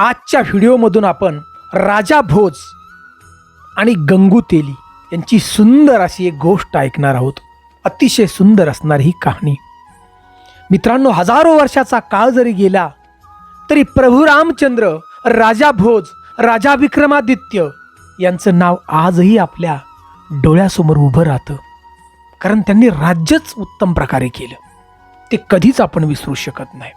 आजच्या व्हिडिओमधून आपण राजा भोज आणि गंगू तेली यांची सुंदर अशी एक गोष्ट ऐकणार आहोत. अतिशय सुंदर असणारी ही कहाणी. मित्रांनो हजारो वर्षाचा काळ जरी गेला तरी प्रभू रामचंद्र राजा भोज राजा विक्रमादित्य यांचं नाव आजही आपल्या डोळ्यासमोर उभं राहतं. कारण त्यांनी राज्यच उत्तम प्रकारे केलं. ते कधीच आपण विसरू शकत नाही.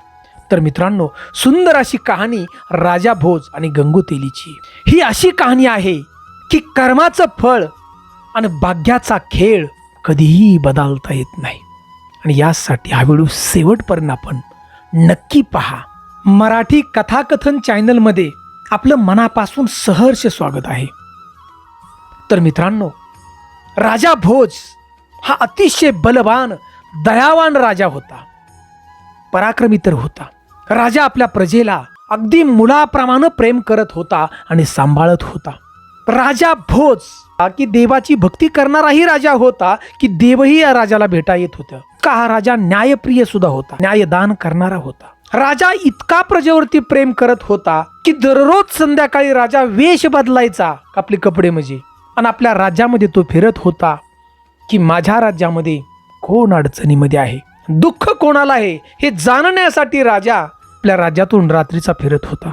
तर मित्रांनो सुंदर अशी कहाणी राजा भोज आणि गंगुतेलीची ही अशी कहाणी आहे की कर्माचं फळ आणि भाग्याचा खेळ कधीही बदलता येत नाही. आणि यासाठी हा व्हिडिओ शेवटपर्यंत आपण नक्की पहा. मराठी कथाकथन चॅनलमध्ये आपलं मनापासून सहर्ष स्वागत आहे. तर मित्रांनो राजा भोज हा अतिशय बलवान दयावान राजा होता. पराक्रमी तर होता. राजा आपल्या प्रजेला अगदी मुलाप्रमाणे प्रेम करत होता आणि सांभाळत होता. राजा भोज की देवाची भक्ती करणाराही राजा होता की देवही या राजाला भेटा येत होतं का हा राजा न्यायप्रिय सुद्धा होता न्यायदान करणारा होता. राजा इतका प्रजेवरती प्रेम करत होता की दररोज संध्याकाळी राजा वेश बदलायचा आपले कपडे म्हणजे. आणि आपल्या राज्यामध्ये तो फिरत होता की माझ्या राज्यामध्ये कोण अडचणीमध्ये आहे? दुःख कोणाला आहे हे जाणण्यासाठी राजा आपल्या राज्यातून रात्रीचा फिरत होता.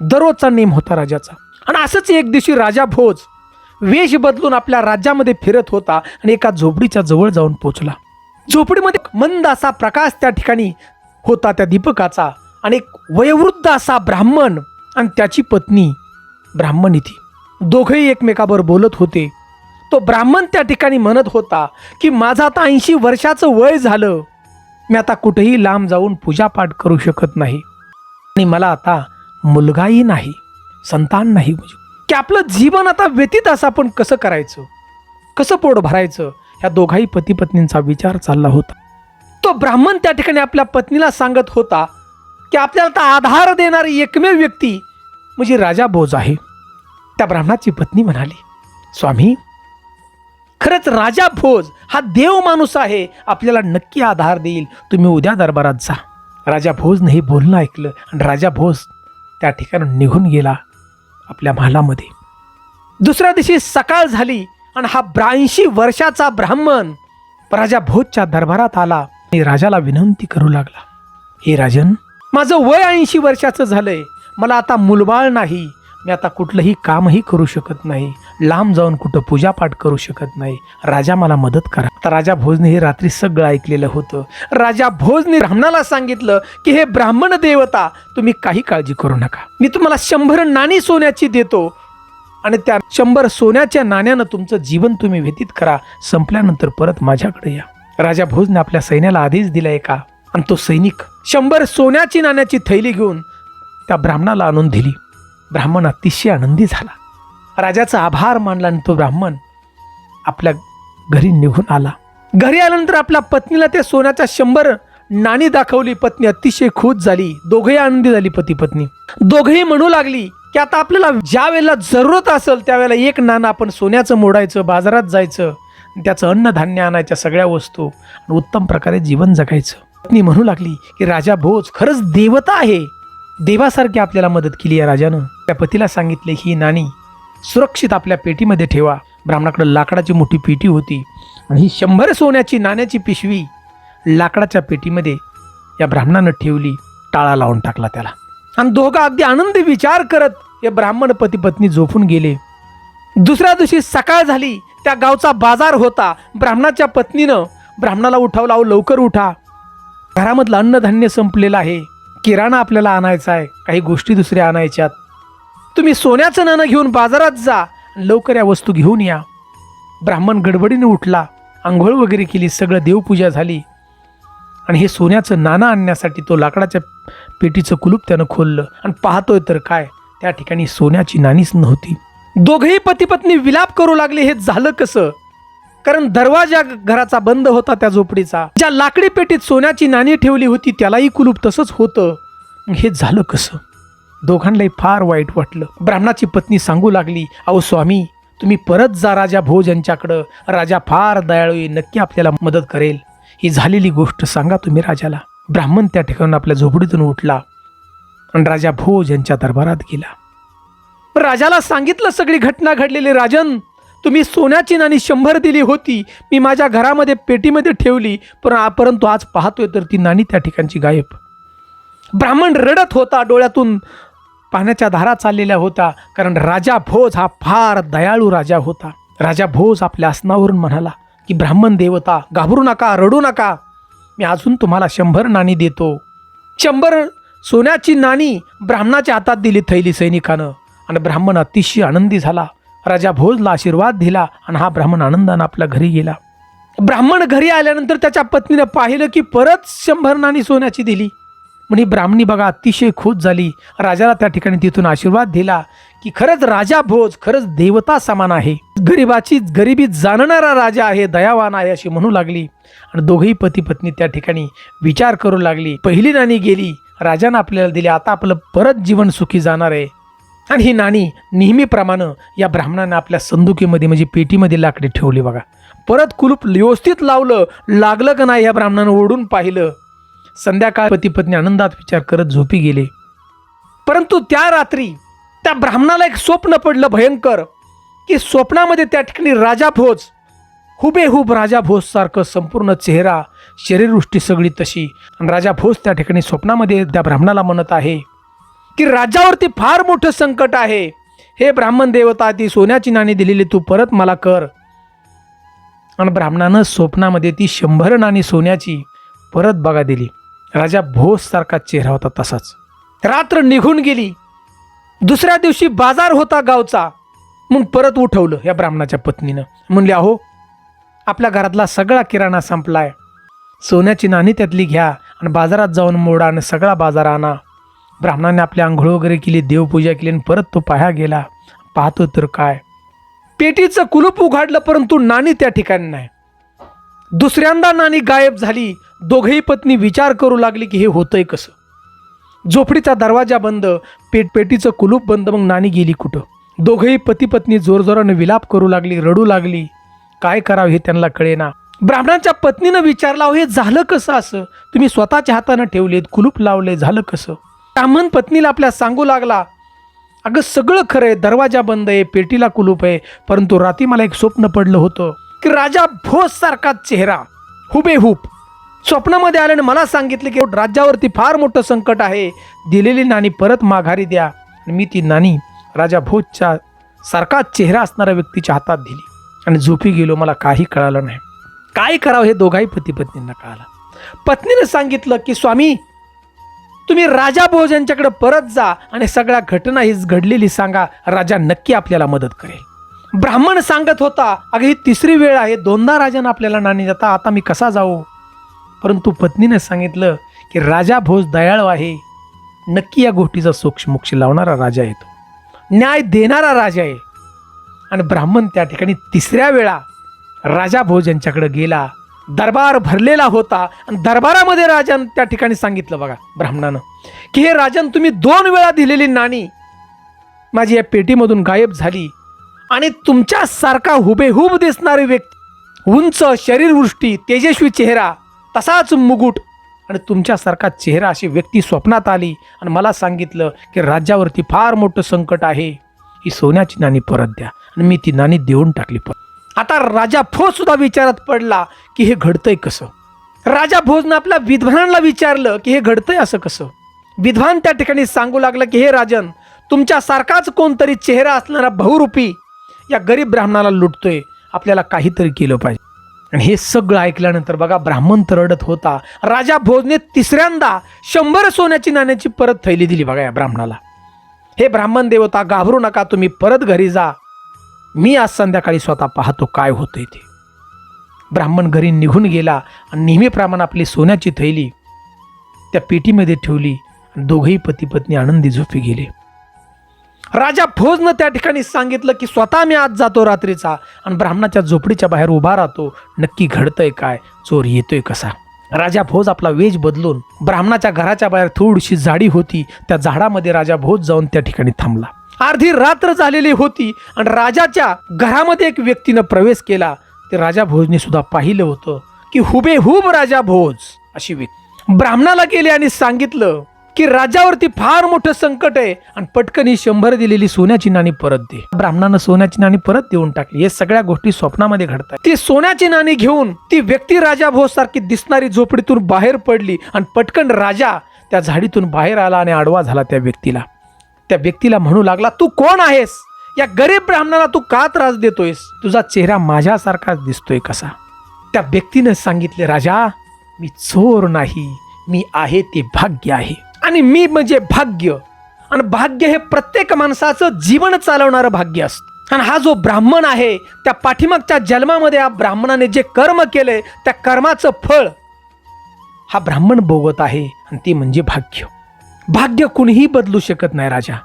दररोजचा नेम होता राजाचा. आणि असंच एक दिवशी राजा भोज वेश बदलून आपल्या राज्यामध्ये फिरत होता आणि एका झोपडीच्या जवळ जाऊन पोचला. झोपडीमध्ये मंद असा प्रकाश त्या ठिकाणी होता त्या दीपकाचा. आणि एक वयोवृद्ध असा ब्राह्मण आणि त्याची पत्नी ब्राह्मणी ती दोघेही एकमेकाबरोबर बोलत होते. तो ब्राह्मण त्या ठिकाणी म्हणत होता की माझं आता ऐंशी वर्षाचं वय झालं. मी आता कुठेही लांब जाऊन पूजापाठ करू शकत नाही. आणि मला आता मुलगाही नाही संतान नाही. म्हणजे की आपलं जीवन आता व्यतीत असं आपण कसं करायचं? कसं पोट भरायचं? ह्या दोघाही पती पत्नींचा विचार चालला होता. तो ब्राह्मण त्या ठिकाणी आपल्या पत्नीला सांगत होता की आपल्याला आता आधार देणारी एकमेव व्यक्ती म्हणजे राजा बोज आहे. त्या ब्राह्मणाची पत्नी म्हणाली स्वामी खरंच राजा भोज हा देव माणूस आहे. आपल्याला नक्की आधार देईल. तुम्ही उद्या दरबारात जा. राजा भोजने हे बोलणं ऐकलं आणि राजा भोज त्या ठिकाणी निघून गेला आपल्या महालामध्ये. दुसऱ्या दिवशी सकाळ झाली आणि हा ब्याऐंशी वर्षाचा ब्राह्मण राजा भोजच्या दरबारात आला. आणि राजाला विनंती करू लागला. हे राजन माझं वय ऐंशी वर्षाचं झालंय. मला आता मुलबाळ नाही. मी आता कुठलंही कामही करू शकत नाही. लांब जाऊन कुठं पूजापाठ करू शकत नाही. राजा मला मदत करा. आता राजा भोजने हे रात्री सगळं ऐकलेलं होतं. राजा भोजने ब्राह्मणाला सांगितलं की हे ब्राह्मण देवता तुम्ही काही काळजी करू नका. मी तुम्हाला शंभर नाणी सोन्याची देतो आणि त्या शंभर सोन्याच्या नाण्यानं तुमचं जीवन तुम्ही व्यतीत करा. संपल्यानंतर परत माझ्याकडे या. राजा भोजने आपल्या सैन्याला आदेश दिलाय का आणि तो सैनिक शंभर सोन्याची नाण्याची थैली घेऊन त्या ब्राह्मणाला आणून दिली. ब्राह्मण अतिशय आनंदी झाला. राजाचा आभार मानला आणि तो ब्राह्मण आपल्या घरी निघून आला. घरी आल्यानंतर आपल्या पत्नीला ते सोन्याच्या शंभर नाणी दाखवली. पत्नी अतिशय खुश झाली. दोघेही आनंदी झाली पती पत्नी. दोघेही म्हणू लागली की आता आपल्याला ज्या वेळेला जरूरत असेल त्यावेळेला एक नाणं आपण सोन्याचं मोडायचं बाजारात जायचं त्याचं अन्नधान्य आणायच्या सगळ्या वस्तू आणि उत्तम प्रकारे जीवन जगायचं. पत्नी म्हणू लागली की राजा भोज खरंच देवता आहे. देवासारखी आपल्याला मदत केली या राजानं. त्या पतीला सांगितले ही नाणी सुरक्षित आपल्या पेटीमध्ये ठेवा. ब्राह्मणाकडे लाकडाची मोठी पेटी होती आणि ही शंभर सोन्याची नाण्याची पिशवी लाकडाच्या पेटीमध्ये या ब्राह्मणानं ठेवली टाळा लावून टाकला त्याला. आणि दोघं अगदी आनंदी विचार करत हे ब्राह्मण पती पत्नी झोपून गेले. दुसऱ्या दिवशी सकाळ झाली त्या गावचा बाजार होता. ब्राह्मणाच्या पत्नीनं ब्राह्मणाला उठावला अहो लवकर उठा. घरामधलं अन्नधान्य संपलेलं आहे. किराणा आपल्याला आणायचा आहे. काही गोष्टी दुसऱ्या आणायच्यात. तुम्ही सोन्याचं नाणं घेऊन बाजारात जा लवकर या वस्तू घेऊन या. ब्राह्मण गडबडीने उठला आंघोळ वगैरे केली सगळं देवपूजा झाली. आणि हे सोन्याचं नाणं आणण्यासाठी तो लाकडाच्या पेटीचं कुलूप त्यानं खोललं. आणि पाहतोय तर काय त्या ठिकाणी सोन्याची नाणीच नव्हती. दोघेही पतीपत्नी विलाप करू लागले हे झालं कसं? कारण दरवाजा घराचा बंद होता त्या झोपडीचा. ज्या लाकडी पेटीत सोन्याची नाणी ठेवली होती त्यालाही कुलूप तसंच होतं. हे झालं कसं? दोघांनाही फार वाईट वाटलं. ब्राह्मणाची पत्नी सांगू लागली अहो स्वामी तुम्ही परत जा राजा भोज यांच्याकडं. राजा फार दयाळू नक्की आपल्याला मदत करेल. ही झालेली गोष्ट सांगा तुम्ही राजाला. ब्राह्मण त्या ठिकाणून आपल्या झोपडीतून उठला आणि राजा भोज यांच्या दरबारात गेला. राजाला सांगितलं सगळी घटना घडलेली राजन. तुम्ही सोन्याची नाणी शंभर दिली होती. मी माझ्या घरामध्ये पेटीमध्ये ठेवली पण परंतु आज पाहतोय तर ती नाणी त्या ठिकाणची गायब. ब्राह्मण रडत होता डोळ्यातून. पाण्याच्या धारा चाललेल्या होता कारण राजा भोज हा फार दयाळू राजा होता. राजा भोज आपल्या आसनावरून म्हणाला की ब्राह्मण देवता घाबरू नका रडू नका. मी अजून तुम्हाला शंभर नाणी देतो. शंभर सोन्याची नाणी ब्राह्मणाच्या हातात दिली थैली सैनिकानं. आणि ब्राह्मण अतिशय आनंदी झाला. राजा भोजला आशीर्वाद दिला आणि हा ब्राह्मण आनंदानं आपल्या घरी गेला. ब्राह्मण घरी आल्यानंतर त्याच्या पत्नीनं पाहिलं की परत शंभर नाणी सोन्याची दिली. म्हणे ब्राह्मणी बघा अतिशय खुश झाली. राजाला त्या ठिकाणी तिथून आशीर्वाद दिला की खरंच राजा भोज खरंच देवता समान आहे. गरिबाची गरिबी जाणणारा राजा आहे दयावान आहे अशी म्हणू लागली. आणि दोघेही पती पत्नी त्या ठिकाणी विचार करू लागली. पहिली नाणी गेली राजानं आपल्याला दिली आता आपलं परत जीवन सुखी जाणार आहे. आणि ही नाणी नेहमीप्रमाणे या ब्राह्मणाने आपल्या संदुकीमध्ये म्हणजे पेटीमध्ये लाकडी ठेवली बघा. परत कुलूप व्यवस्थित लावलं लागलं का नाही या ब्राह्मणानं ओढून पाहिलं. संध्याकाळ पती पत्नी आनंदात विचार करत झोपी गेले. परंतु त्या रात्री त्या ब्राह्मणाला एक स्वप्न पडलं भयंकर की स्वप्नामध्ये त्या ठिकाणी राजा भोज हुबेहूब राजा भोज सारखं संपूर्ण चेहरा शरीरवृष्टी सगळी तशी. आणि राजा भोज त्या ठिकाणी स्वप्नामध्ये त्या ब्राह्मणाला म्हणत आहे की राजावरती फार मोठं संकट आहे. हे ब्राह्मण देवता ती सोन्याची नाणी दिलेली तू परत मला कर. आणि ब्राह्मणानं स्वप्नामध्ये ती शंभर नाणी सोन्याची परत बघा दिली. राजा भोज सारखा चेहरा होता तसाच. रात्र निघून गेली. दुसऱ्या दिवशी बाजार होता गावचा. मग परत उठवलं या ब्राह्मणाच्या पत्नीनं. म्हणले अहो आपल्या घरातला सगळा किराणा संपलाय. सोन्याची नाणी त्यातली घ्या आणि बाजारात जाऊन मोडा आणि सगळा बाजार आणा. ब्राह्मणाने आपली आंघोळ वगैरे केली देवपूजा केली आणि परत तो पाया गेला. पाहतो तर काय. पेटीचं कुलूप उघडलं परंतु नाणी त्या ठिकाणी नाही. दुसऱ्यांदा नाणी गायब झाली. दोघही पत्नी विचार करू लागली की हे होतंय कसं? झोपडीचा दरवाजा बंद पेट पेटीचं कुलूप बंद मग नाणी गेली कुठं? दोघंही पती पत्नी जोरजोरानं विलाप करू लागली रडू लागली. काय करावं हे त्यांना कळेना. ब्राह्मणांच्या पत्नीनं विचारलं हे झालं कसं असं? तुम्ही स्वतःच्या हातानं ठेवलेत कुलूप लावले झालं कसं? ब्राह्मण पत्नीला आपल्या सांगू लागला अगं सगळं खरं आहे दरवाजा बंद आहे पेटीला कुलूप आहे परंतु रात्री मला एक स्वप्न पडलं होतं की राजा भोस सारखा चेहरा हुबेहूब स्वप्नामध्ये आल्याने मला सांगितलं की राज्यावरती फार मोठं संकट आहे. दिलेली नाणी परत माघारी द्या. आणि मी ती नाणी राजा भोजच्या सारखा चेहरा असणाऱ्या व्यक्तीच्या हातात दिली. आणि झोपी गेलो मला काही कळालं नाही. काय करावं हे दोघाही पती पत्नींना कळालं. पत्नीने सांगितलं की स्वामी तुम्ही राजा भोज यांच्याकडे परत जा आणि सगळ्या घटना ही घडलेली सांगा. राजा नक्की आपल्याला मदत करेल. ब्राह्मण सांगत होता अगं ही तिसरी वेळ आहे. दोनदा राजानं आपल्याला नाणी जाता आता मी कसा जाऊ? परंतु पत्नीने सांगितलं की राजा भोज दयाळू आहे. नक्की या गोष्टीचा सोक्ष मोक्ष लावणारा राजा आहे तो. न्याय देणारा राजा आहे. आणि ब्राह्मण त्या ठिकाणी तिसऱ्या वेळा राजा भोज यांच्याकडे गेला दरबार भरलेला होता आणि दरबारामध्ये राजान त्या ठिकाणी सांगितलं बघा ब्राह्मणानं की हे राजन तुम्ही दोन वेळा दिलेली नाणी माझी या पेटीमधून गायब झाली आणि तुमच्यासारखा हुबेहूब दिसणारी व्यक्ती उंच शरीरवृष्टी तेजस्वी चेहरा तसाच मुगुट. आणि तुमच्यासारखा चेहरा अशी व्यक्ती स्वप्नात आली आणि मला सांगितलं की राज्यावरती फार मोठं संकट आहे. ही सोन्याची नाणी परत द्या आणि मी ती नाणी देऊन टाकली परत. आता राजा भोज सुद्धा विचारात पडला की हे घडतंय कसं? राजा भोजनं आपल्या विद्वानांना विचारलं की हे घडतंय असं कसं? विद्वान त्या ठिकाणी सांगू लागलं की हे राजन तुमच्यासारखाच कोणतरी चेहरा असणारा बहुरूपी या गरीब ब्राह्मणाला लुटतोय. आपल्याला काहीतरी केलं पाहिजे. आणि हे सगळं ऐकल्यानंतर बघा ब्राह्मण तरडत होता. राजा भोजने तिसऱ्यांदा शंभर सोन्याची नाण्याची परत थैली दिली बघा या ब्राह्मणाला. हे ब्राह्मण देवता घाबरू नका तुम्ही परत घरी जा. मी आज संध्याकाळी स्वतः पाहतो काय होतंय ते. ब्राह्मण घरी निघून गेला आणि नेहमीप्रमाणे आपली सोन्याची थैली त्या पेटीमध्ये ठेवली दोघेही पती पत्नी आनंदी झोपी गेले. राजा भोजनं त्या ठिकाणी सांगितलं की स्वतः मी आज जातो रात्रीचा आणि ब्राह्मणाच्या झोपडीच्या बाहेर उभा राहतो. नक्की घडतंय काय? चोर येतोय कसा? राजा भोज आपला वेज बदलून ब्राह्मणाच्या घराच्या बाहेर थोडीशी झाडी होती. त्या झाडामध्ये राजा भोज जाऊन त्या ठिकाणी थांबला. अर्धी रात्र झालेली होती आणि राजाच्या घरामध्ये एक व्यक्तीनं प्रवेश केला. ते राजा भोजने सुद्धा पाहिलं होतं की हुबेहूब राजा भोज अशी व्यक्ती. ब्राह्मणाला गेले आणि सांगितलं की राजावरती फार मोठं संकट आहे. आणि पटकन ही शंभर दिलेली सोन्याची नाणी परत दे. ब्राह्मणानं सोन्याची नाणी परत देऊन टाकली. हे सगळ्या गोष्टी स्वप्नामध्ये घडतात. ती सोन्याची नाणी घेऊन ती व्यक्ती राजा भोज सारखी दिसणारी झोपडीतून बाहेर पडली आणि पटकन राजा त्या झाडीतून बाहेर आला आणि आडवा झाला त्या व्यक्तीला. त्या व्यक्तीला म्हणू लागला तू कोण आहेस? या गरीब ब्राह्मणाला तू का त्रास देतोयस? तुझा चेहरा माझ्यासारखाच दिसतोय कसा? त्या व्यक्तीनं सांगितले राजा मी चोर नाही. मी आहे ते भाग्य आहे. आणि मी म्हणजे भाग्य. आणि भाग्य हे प्रत्येक माणसाचं जीवन चालवणारं भाग्य असतं. आणि हा जो ब्राह्मण आहे त्या पाठीमागच्या जन्मामध्ये या ब्राह्मणाने जे कर्म केले त्या कर्माचं फळ हा ब्राह्मण भोगत आहे आणि ती म्हणजे भाग्य. भाग्य कुणीही बदलू शकत नाही राजा.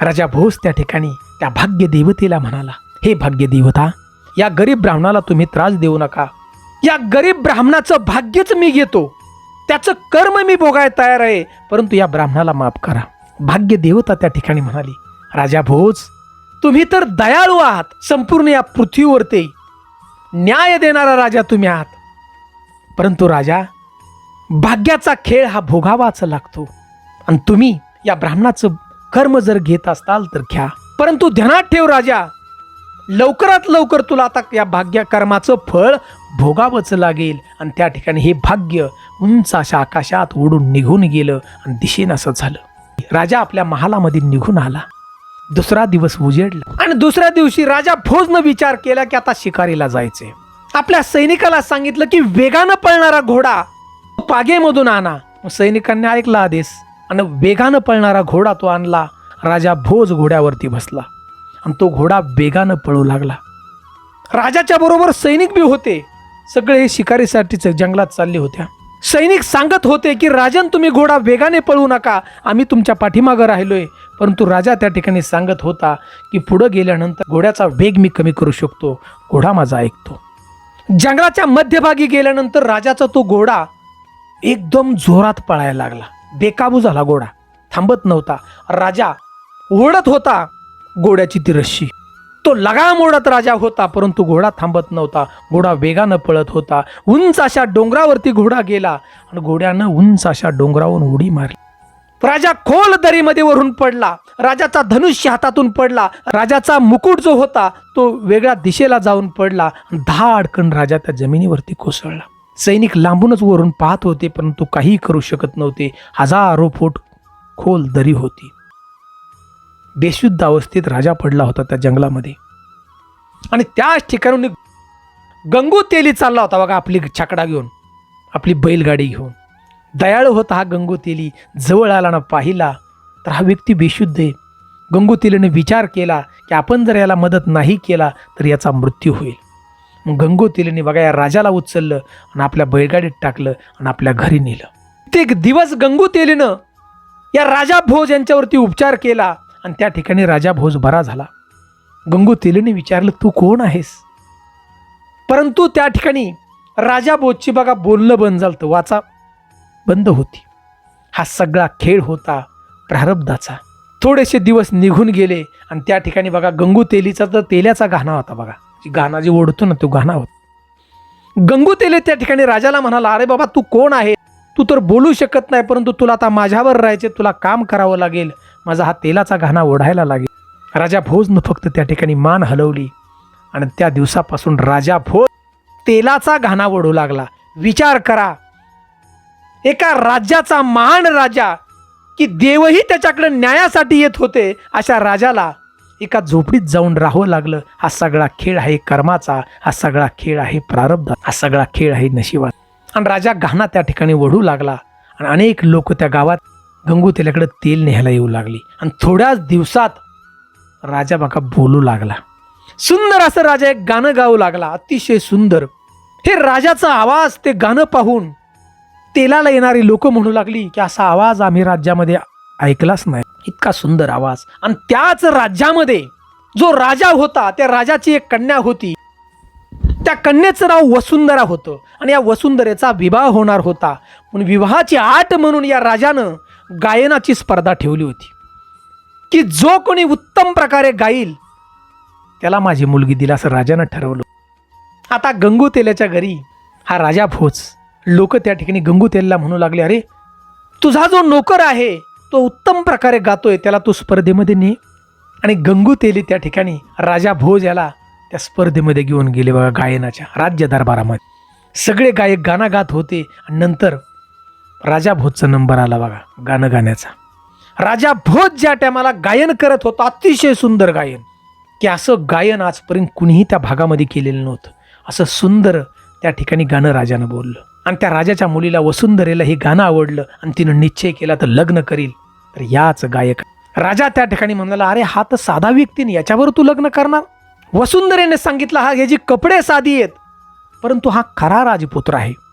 राजा भोस त्या ठिकाणी त्या भाग्य देवतेला म्हणाला हे भाग्य देवता या गरीब ब्राह्मणाला तुम्ही त्रास देऊ नका. या गरीब ब्राह्मणाचं भाग्यच मी घेतो. त्याचं कर्म मी भोगायला तयार आहे. परंतु या ब्राह्मणाला माफ करा. भाग्य देवता त्या ठिकाणी म्हणाली राजा भोज तुम्ही तर दयाळू आहात. संपूर्ण या पृथ्वीवरती न्याय देणारा राजा तुम्ही आहात. परंतु राजा भाग्याचा खेळ हा भोगावाच लागतो. आणि तुम्ही या ब्राह्मणाचं कर्म जर घेत असताल तर घ्या. परंतु ध्यानात ठेव राजा लवकरात लवकर तुला आता या भाग्यकर्माचं फळ भोगावंच लागेल. आणि त्या ठिकाणी हे भाग्य उंच अशा आकाशात उडून निघून गेलं आणि दिशेनं असं झालं. राजा आपल्या महालामध्ये निघून आला. दुसरा दिवस उजेडला. आणि दुसऱ्या दिवशी राजा भोजनं विचार केला की आता शिकारीला जायचे आपल्या सैनिकाला सांगितलं की वेगानं पळणारा घोडा पागेमधून आणा. सैनिकांनी ऐकला आदेश. आणि वेगानं पळणारा घोडा तो आणला. राजा भोज घोड्यावरती बसला. आणि तो घोडा वेगानं पळू लागला. राजाच्या बरोबर सैनिक बी होते. सगळे शिकारीसाठीच जंगलात चालले होत्या. सैनिक सांगत होते की राजन तुम्ही घोडा वेगाने पळू नका. आम्ही तुमच्या पाठीमागं राहिलोय. परंतु राजा त्या ठिकाणी सांगत होता की पुढं गेल्यानंतर घोड्याचा वेग मी कमी करू शकतो. घोडा माझा ऐकतो. जंगलाच्या मध्यभागी गेल्यानंतर राजाचा तो घोडा एकदम जोरात पळायला लागला. बेकाबू झाला घोडा. थांबत नव्हता. राजा ओढत होता घोड्याची ती रश्शी तो लगाम ओढत राजा होता परंतु घोडा थांबत नव्हता. घोडा वेगानं पळत होता. उंच अशा डोंगरावरती घोडा गेला आणि घोड्यानं उंच अशा डोंगरावरून उडी मारली. राजा खोल दरीमध्ये वरून पडला. राजाचा धनुष्य हातातून पडला. राजाचा मुकुट जो होता तो वेगळ्या दिशेला जाऊन पडला दहा अडकण राजा त्या जमिनीवरती कोसळला. सैनिक लांबूनच वरून पाहत होते परंतु काही करू शकत नव्हते. हजारो फूट खोल दरी होती. बेशुद्ध अवस्थेत राजा पडला होता त्या जंगलामध्ये. आणि त्याच ठिकाणी गंगू तेली चालला होता बघा आपली छकडा घेऊन आपली बैलगाडी घेऊन. दयाळू होता हा गंगू तेली जवळ आला ना पाहिला तर हा व्यक्ती बेशुद्ध आहे. गंगू तेलीने विचार केला की आपण जर याला मदत नाही केला तर याचा मृत्यू होईल. मग गंगू तेलीने बघा या राजाला उचललं आणि आपल्या बैलगाडीत टाकलं आणि आपल्या घरी नेलं. ते एक दिवस गंगू तेलीनं या राजा भोज यांच्यावरती उपचार केला. आणि त्या ठिकाणी राजा भोज बरा झाला. गंगूतेलीने विचारलं तू कोण आहेस? परंतु त्या ठिकाणी राजा भोजची बघा बोलणं बंद झालं वाचा बंद होती. हा सगळा खेळ होता प्रारब्धाचा. थोडेसे दिवस निघून गेले आणि त्या ठिकाणी बघा गंगू तेलीचा तर तेल्याचा गाणा होता बघा. गाणा जे ओढतो ना तो गाणा होता. गंगू तेले त्या ठिकाणी राजाला म्हणाला अरे बाबा तू कोण आहे तू तर बोलू शकत नाही परंतु तुला आता माझ्यावर राहायचे तुला काम करावं लागेल. माझा हा तेलाचा घाणा ओढायला लागेल. राजा भोजनं फक्त त्या ठिकाणी मान हलवली. आणि त्या दिवसापासून राजा भोज तेलाचा घाणा ओढू लागला. विचार करा. एका राज्याचा महान राजा की देवही त्याच्याकडे न्यायासाठी येत होते अशा राजाला एका झोपडीत जाऊन राहावं लागलं. हा सगळा खेळ आहे कर्माचा. हा सगळा खेळ आहे प्रारब्ध हा सगळा खेळ आहे नशिबात आणि राजा घाणा त्या ठिकाणी ओढू लागला. आणि अनेक लोक त्या गावात गंगूतेल्याकडं तेल न्यायला येऊ लागली. आणि थोड्याच दिवसात राजा बाका बोलू लागला. सुंदर असं राजा एक गाणं गाऊ लागला. अतिशय सुंदर. हे राजाचा आवाज ते गाणं पाहून तेलाला येणारी लोक म्हणू लागली की असा आवाज आम्ही राज्यामध्ये ऐकलाच नाही. इतका सुंदर आवाज. आणि त्याच राज्यामध्ये जो राजा होता त्या राजाची एक कन्या होती. त्या कन्येचं नाव वसुंधरा होतं. आणि या वसुंधरेचा विवाह होणार होता. म्हणून विवाहाची आट म्हणून या राजानं गायनाची स्पर्धा ठेवली होती. की जो कोणी उत्तम प्रकारे गाईल त्याला माझी मुलगी दिला असं राजानं ठरवलं. आता गंगू तेल्याच्या घरी हा राजा भोज. लोक त्या ठिकाणी गंगू तेलला म्हणू लागले अरे तुझा जो नोकर आहे तो उत्तम प्रकारे गातोय त्याला तू स्पर्धेमध्ये ने. आणि गंगू तेली त्या ठिकाणी राजा भोज याला त्या स्पर्धेमध्ये घेऊन गेले बघा गायनाच्या राज्य दरबारामध्ये. सगळे गायक गाणं गात होते. आणि नंतर राजा भोजचा नंबर आला बघा गाणं गाण्याचा. राजा भोज ज्या टायमाला गायन करत होता अतिशय सुंदर गायन. की असं गायन आजपर्यंत कुणीही त्या भागामध्ये केलेलं नव्हतं. असं सुंदर त्या ठिकाणी गाणं राजानं बोललं. आणि त्या राजाच्या मुलीला वसुंधरेला हे गाणं आवडलं आणि तिनं निश्चय केला तर लग्न करील. तर याच गायक. राजा त्या ठिकाणी म्हणाला अरे हा तर साधा व्यक्ती नाही याच्यावर तू लग्न करणार? वसुंधरेने सांगितलं हा याची कपडे साधी आहेत परंतु हा खरा राजपुत्र आहे.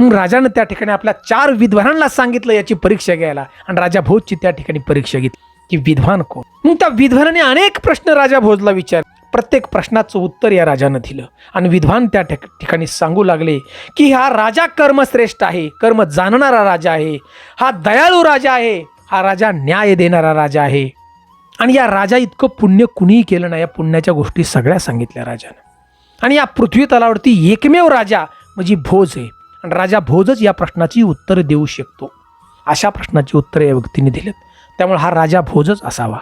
मग राजानं त्या ठिकाणी आपल्या चार विद्वानांना सांगितलं याची परीक्षा घ्यायला. आणि राजा भोजची त्या ठिकाणी परीक्षा घेतली. की विद्वान कोण? मग त्या विद्वानाने अनेक प्रश्न राजा भोजला विचार प्रत्येक प्रश्नाचं उत्तर या राजानं दिलं. आणि विद्वान त्या ठिकाणी सांगू लागले की हा राजा कर्मश्रेष्ठ आहे कर्म जाणणारा राजा आहे हा दयाळू राजा आहे हा राजा न्याय देणारा राजा आहे. आणि या राजा इतकं पुण्य कुणीही केलं नाही या पुण्याच्या गोष्टी सगळ्या सांगितल्या राजानं. आणि या पृथ्वी तलावरती एकमेव राजा म्हणजे भोज आहे. आणि राजा भोजच या प्रश्नाची उत्तरं देऊ शकतो. अशा प्रश्नाची उत्तरं या व्यक्तीने दिलेत. त्यामुळे हा राजा भोजच असावा.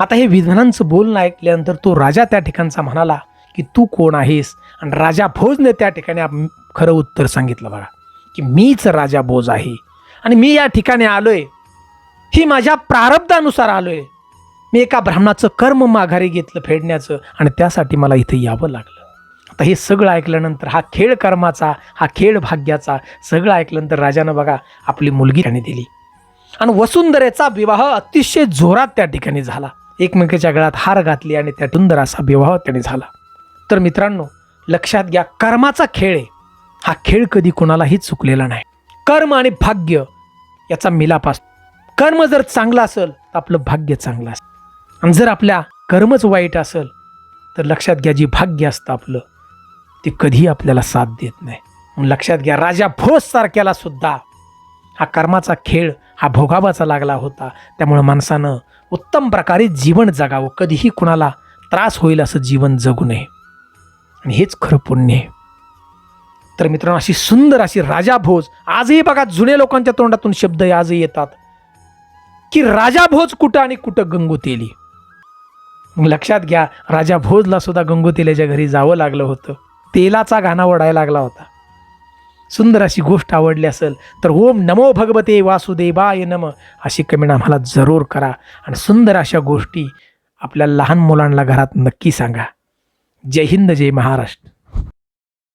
आता हे विधानांचं बोलणं ऐकल्यानंतर तो राजा त्या ठिकाणचा म्हणाला की तू कोण आहेस? आणि राजा भोजने त्या ठिकाणी खरं उत्तर सांगितलं बघा की मीच राजा भोज आहे. आणि मी या ठिकाणी आलोय. ही माझ्या प्रारब्धानुसार आलोय. मी एका ब्राह्मणाचं कर्म माघारी घेतलं फेडण्याचं आणि त्यासाठी मला इथं यावं लागलं. आता हे सगळं ऐकल्यानंतर हा खेळ कर्माचा हा खेळ भाग्याचा सगळं ऐकल्यानंतर राजानं बघा आपली मुलगी त्याने दिली. आणि वसुंधरेचा विवाह अतिशय जोरात त्या ठिकाणी झाला. एकमेकाच्या गळ्यात हार घातली आणि त्या सुंदर असा विवाह त्याने झाला. तर मित्रांनो लक्षात घ्या कर्माचा खेळ आहे. हा खेळ कधी कोणालाही चुकलेला नाही. कर्म आणि भाग्य याचा मिलाप असतो. कर्म जर चांगलं असेल तर आपलं भाग्य चांगलं असतं आणि जर आपल्या कर्मच वाईट असेल तर लक्षात घ्या जी भाग्य असतं आपलं ते कधीही आपल्याला साथ देत नाही. म्हणून लक्षात घ्या राजा भोज सारख्याला सुद्धा हा कर्माचा खेळ हा भोगावाचा लागला होता. त्यामुळं माणसानं उत्तम प्रकारे जीवन जगावं. कधीही कुणाला त्रास होईल असं जीवन जगू नये. आणि हेच खरं पुण्य आहे. तर मित्रांनो अशी सुंदर अशी राजा भोज आजही बघा जुन्या लोकांच्या तोंडातून शब्द आजही येतात की राजा भोज कुठं आणि कुठं गंगोतेली. मग लक्षात घ्या राजा भोजला सुद्धा गंगोतेल्याच्या घरी जावं लागलं होतं. तेलाचा गाणा ओढायला लागला होता. सुंदर अशी गोष्ट आवडली असेल तर ओम नमो भगवते वासुदेवाय नम अशी कमेंट आम्हाला जरूर करा आणि सुंदर अशा गोष्टी आपल्या लहान मुलांना घरात नक्की सांगा. जय हिंद जय महाराष्ट्र.